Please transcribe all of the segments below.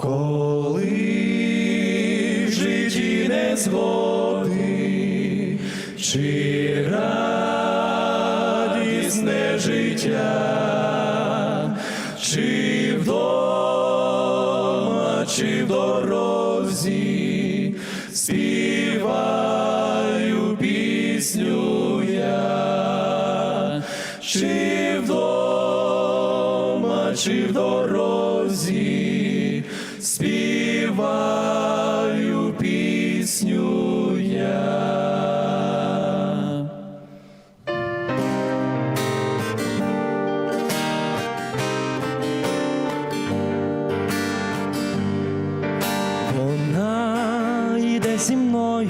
Коли в житті не згоди, чи радісне життя, чи вдома, чи в дорозі, співаю пісню я, чи вдома, чи в дорозі, співаю пісню я. Вона йде зі мною,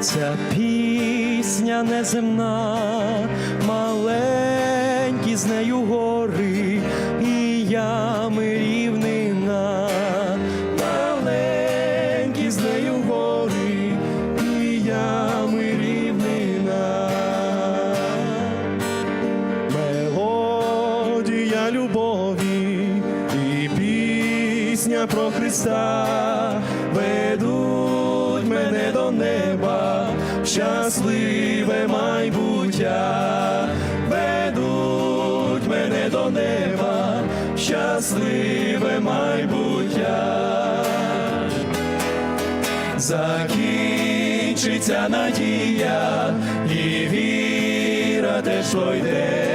ця пісня неземна, маленькі з нею гори і ями пісня про Христа. Ведуть мене до неба, щасливе майбуття, ведуть мене до неба, щасливе майбуття. Закінчиться надія, і віра теж пройде,